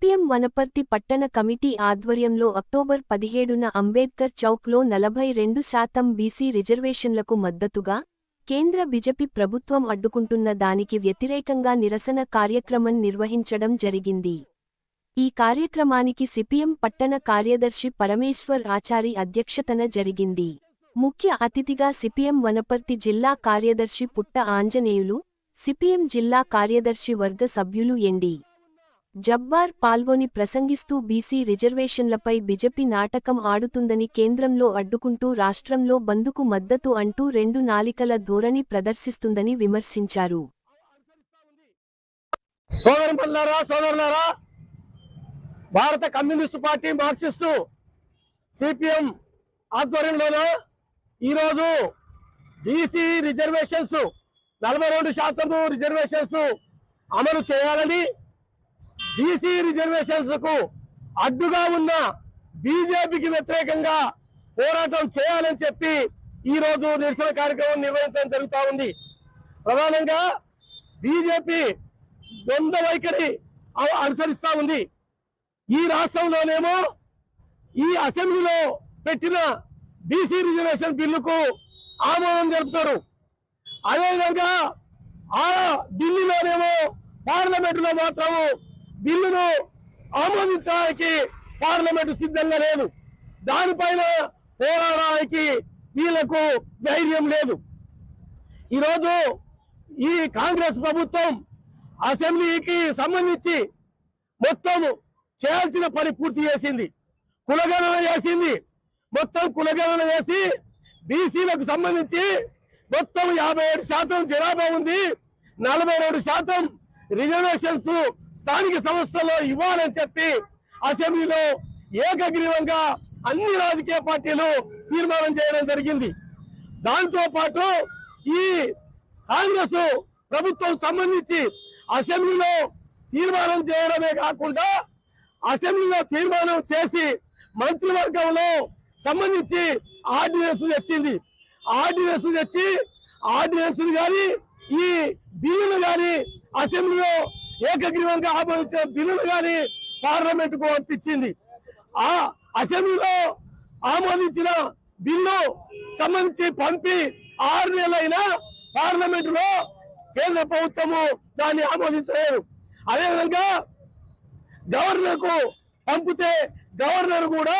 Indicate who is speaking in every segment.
Speaker 1: CPM Wanaparthy పట్టణ committee ఆధ్వర్యంలో October పదిహేడున అంబేద్కర్ చౌక్లో నలభై రెండు శాతం బీసీ రిజర్వేషన్లకు మద్దతుగా కేంద్ర బిజెపి ప్రభుత్వం అడ్డుకుంటున్న దానికి వ్యతిరేకంగా నిరసన కార్యక్రమం నిర్వహించడం జరిగింది. ఈ కార్యక్రమానికి సిపిఎం పట్టణ కార్యదర్శి పరమేశ్వర్ ఆచారి అధ్యక్షతన జరిగింది. ముఖ్య అతిథిగా సిపిఎం వనపర్తి జిల్లా కార్యదర్శి పుట్ట ఆంజనేయులు సిపిఎం జిల్లా కార్యదర్శి వర్గ సభ్యులు ఎండి జబ్బార్ పాల్గొని ప్రసంగిస్తూ బీసీ రిజర్వేషన్లపై బిజెపి నాటకం ఆడుతుందని కేంద్రంలో అడ్డుకుంటూ రాష్ట్రంలో బందుకు మద్దతు అంటూ రెండు నాలికల ధోరణి ప్రదర్శిస్తుందని విమర్శించారు.
Speaker 2: భారత కమ్యూనిస్టు పార్టీ మార్క్సిస్టు సిపిఎం ఆధ్వర్యంలోనూ ఈరోజు బీసీ రిజర్వేషన్స్ నలభై రెండు శాతం రిజర్వేషన్స్ అమలు చేయాలని బీసీ రిజర్వేషన్స్కు అడ్డుగా ఉన్న బీజేపీకి వ్యతిరేకంగా పోరాటం చేయాలని చెప్పి ఈ రోజు నిరసన కార్యక్రమం నిర్వహించడం జరుగుతూ ఉంది. ప్రధానంగా బీజేపీ ద్వంద్వ వైఖరి అనుసరిస్తూ అనుసరిస్తా ఉంది. ఈ రాష్ట్రంలోనేమో ఈ అసెంబ్లీలో పెట్టిన బీసీ రిజర్వేషన్ బిల్లుకు ఆమోదం జరుపుతారు. అదేవిధంగా ఆ ఢిల్లీలోనేమో పార్లమెంటులో మాత్రము బిల్లును ఆమోదించడానికి పార్లమెంటు సిద్ధంగా లేదు. దానిపైన పోరాడడానికి వీళ్ళకు ధైర్యం లేదు. ఈరోజు ఈ కాంగ్రెస్ ప్రభుత్వం అసెంబ్లీకి సంబంధించి మొత్తం చేయాల్సిన పని పూర్తి చేసింది. కులగణన చేసింది. మొత్తం కులగణన చేసి బీసీలకు సంబంధించి మొత్తం యాభై ఏడు శాతం జనాభా ఉంది. నలభై శాతం రిజర్వేషన్స్ స్థానిక సంస్థల్లో ఇవ్వాలని చెప్పి అసెంబ్లీలో ఏకగ్రీవంగా అన్ని రాజకీయ పార్టీలు తీర్మానం చేయడం జరిగింది. దాంతో పాటు ఈ కాంగ్రెస్ ప్రభుత్వం సంబంధించి అసెంబ్లీలో తీర్మానం చేయడమే కాకుండా అసెంబ్లీలో తీర్మానం చేసి మంత్రివర్గంలో సంబంధించి ఆర్డినెన్స్ తెచ్చింది. ఆర్డినెన్స్ తెచ్చి ఆర్డినెన్స్ కానీ ఈ బిల్లులు కానీ అసెంబ్లీలో ఏకగ్రీవంగా ఆమోదించిన బిల్లులు కానీ పార్లమెంట్కు పంపించింది ఆ అసెంబ్లీలో ఆమోదించిన బిల్లు సంబంధించి పంపి ఆరు నెలలైనా పార్లమెంట్లో కేంద్ర ప్రభుత్వము దాన్ని ఆమోదించలేదు. అదేవిధంగా గవర్నర్కు పంపితే గవర్నర్ కూడా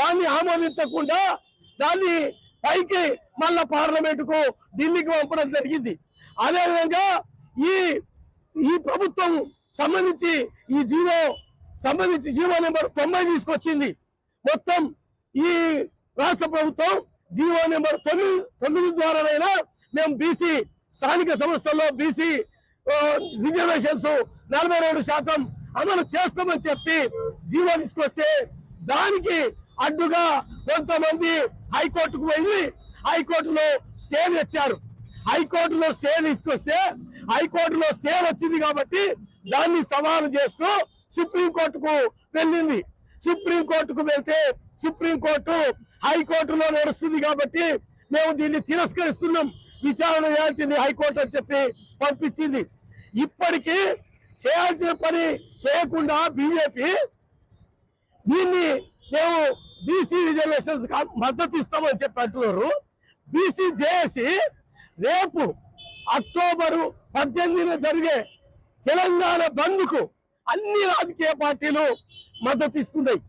Speaker 2: దాన్ని ఆమోదించకుండా దాన్ని పైకి మళ్ళా పార్లమెంట్కు ఢిల్లీకి పంపడం జరిగింది. అదేవిధంగా ఈ ఈ ప్రభుత్వం సంబంధించి ఈ జీవో సంబంధించి జీవో నెంబర్ తొంభై తీసుకొచ్చింది. మొత్తం ఈ రాష్ట్ర ప్రభుత్వం జీవో నెంబర్ తొమ్మిది తొమ్మిది ద్వారానైనా మేము బీసీ స్థానిక సంస్థల్లో బీసీ రిజర్వేషన్స్ నలభై రెండు శాతం అమలు చేస్తామని చెప్పి జీవో తీసుకొస్తే దానికి అడ్డుగా కొంతమంది హైకోర్టుకు వెళ్ళి హైకోర్టులో స్టే తెచ్చారు. హైకోర్టులో స్టే తీసుకొస్తే హైకోర్టులో సేవ వచ్చింది కాబట్టి దాన్ని సవాలు చేస్తూ సుప్రీంకోర్టుకు వెళ్ళింది. సుప్రీంకోర్టుకు వెళ్తే సుప్రీంకోర్టు హైకోర్టులో నడుస్తుంది కాబట్టి మేము దీన్ని తిరస్కరిస్తున్నాం. విచారణ చేయాల్సింది హైకోర్టు అని చెప్పి పంపించింది. ఇప్పటికీ చేయాల్సిన పని చేయకుండా బీజేపీ దీన్ని మేము బీసీ రిజర్వేషన్స్ మద్దతు ఇస్తామని చెప్పి అంటున్నారు. బీసీ జేఏసీ రేపు అక్టోబరు పద్దెనిమిదిన జరిగే తెలంగాణ బంద్కు అన్ని రాజకీయ పార్టీలు మద్దతు ఇస్తున్నాయి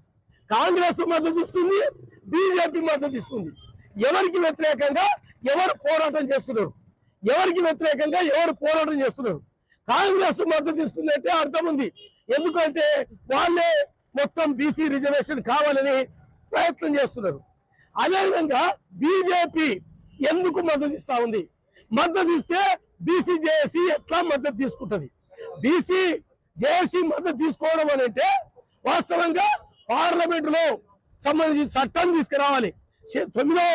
Speaker 2: కాంగ్రెస్ మద్దతు ఇస్తుంది బీజేపీ మద్దతు ఇస్తుంది ఎవరికి వ్యతిరేకంగా ఎవరు పోరాటం చేస్తున్నారు? ఎవరికి వ్యతిరేకంగా ఎవరు పోరాటం చేస్తున్నారు? కాంగ్రెస్ మద్దతు ఇస్తుందంటే అర్థం ఉంది. ఎందుకంటే వాళ్ళే మొత్తం బీసీ రిజర్వేషన్ కావాలని ప్రయత్నం చేస్తున్నారు. అదేవిధంగా బీజేపీ ఎందుకు మద్దతు ఇస్తా ఉంది? మద్దతు ఇస్తే బీసీ జేఏసీ ఎట్లా మద్దతు తీసుకుంటుంది? బీసీ జేఏసీ మద్దతు తీసుకోవడం అని అంటే వాస్తవంగా పార్లమెంటులో సంబంధించిన సంబంధించి చట్టం తీసుకురావాలి. తొమ్మిదో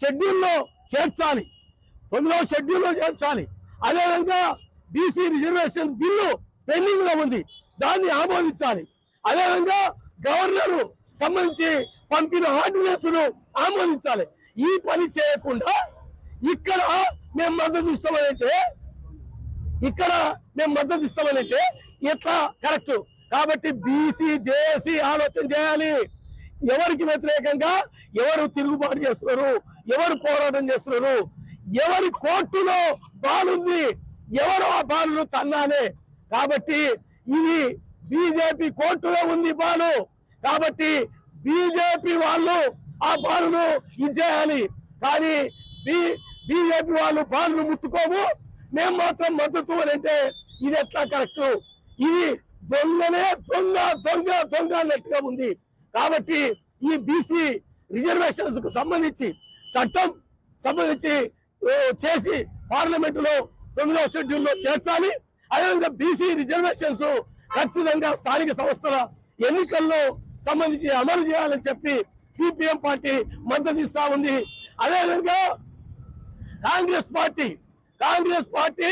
Speaker 2: షెడ్యూల్లో చేర్చాలి. తొమ్మిదో షెడ్యూల్లో చేర్చాలి. అదేవిధంగా బీసీ రిజర్వేషన్ బిల్లు పెండింగ్లో ఉంది. దాన్ని ఆమోదించాలి. అదేవిధంగా గవర్నర్ సంబంధించి పంపిన ఆర్డినెన్స్ను ఆమోదించాలి. ఈ పని చేయకుండా ఇక్కడ మేము మద్దతు ఇస్తామనంటే ఇక్కడ మేము మద్దతు ఇస్తామనంటే ఎట్లా కరెక్ట్. కాబట్టి బీసీ జేఏసీ ఆలోచన చేయాలి. ఎవరికి వ్యతిరేకంగా ఎవరు తిరుగుబాటు చేస్తున్నారు ఎవరు పోరాటం చేస్తున్నారు ఎవరి కోర్టులో బాలుంది ఎవరు ఆ బాలును తన్నానే. కాబట్టి ఇది బీజేపీ కోర్టులో ఉంది బాలు. కాబట్టి బీజేపీ వాళ్ళు ఆ బాలును ఇచ్చేయాలి కానీ బీజేపీ వాళ్ళు బాలు ముట్టుకోము. మేము మాత్రం మద్దతు అని అంటే ఇది ఎట్లా కరెక్ట్? ఇది దొంగనే దొంగ దొంగ దొంగ అన్నట్టుగా ఉంది. కాబట్టి ఈ బీసీ రిజర్వేషన్స్కు సంబంధించి చట్టం సంబంధించి చేసి పార్లమెంట్లో తొమ్మిదవ షెడ్యూల్లో చేర్చాలి. అదేవిధంగా బీసీ రిజర్వేషన్స్ ఖచ్చితంగా స్థానిక సంస్థల ఎన్నికల్లో సంబంధించి అమలు చేయాలని చెప్పి సిపిఎం పార్టీ మద్దతు ఇస్తా ఉంది. అదేవిధంగా కాంగ్రెస్ పార్టీ కాంగ్రెస్ పార్టీ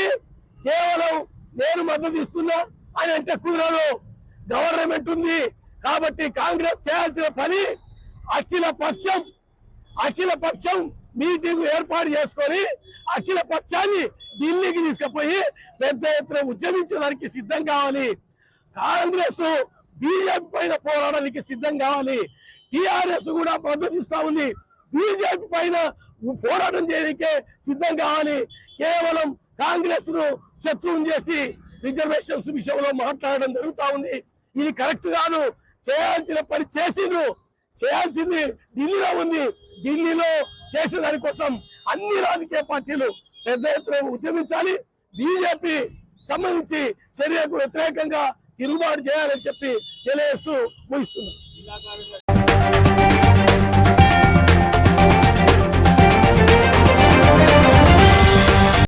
Speaker 2: కేవలం నేను మద్దతు ఇస్తున్నా అని అంటే కుదరదు. గవర్నమెంట్ ఉంది కాబట్టి కాంగ్రెస్ చేయాల్సిన పని అఖిల పక్షం అఖిల పక్షం మీటింగ్ ఏర్పాటు చేసుకొని అఖిల పక్షాన్ని ఢిల్లీకి తీసుకుపోయి పెద్ద ఎత్తున ఉద్యమించడానికి సిద్ధం కావాలి. కాంగ్రెస్ బీజేపీ పైన పోరాడడానికి సిద్ధం కావాలి. టిఆర్ఎస్ కూడా మద్దతు ఇస్తా ఉంది. బీజేపీ పైన పోరాటం చేయడానికే సిద్ధం కావాలి కేవలం కాంగ్రెస్ను శత్రువు చేసి రిజర్వేషన్స్ విషయంలో మాట్లాడడం జరుగుతా ఉంది. ఇది కరెక్ట్ కాదు. చేయాల్సిన పని చేసిండ్రు. చేయాల్సింది ఢిల్లీలో ఉంది. ఢిల్లీలో చేసే దానికోసం అన్ని రాజకీయ పార్టీలు పెద్ద ఎత్తున ఉద్యమించాలి. బీజేపీ సంబంధించి చర్యకు వ్యతిరేకంగా తిరుగుబాటు చేయాలని చెప్పి తెలియజేస్తూ ముగిస్తున్నారు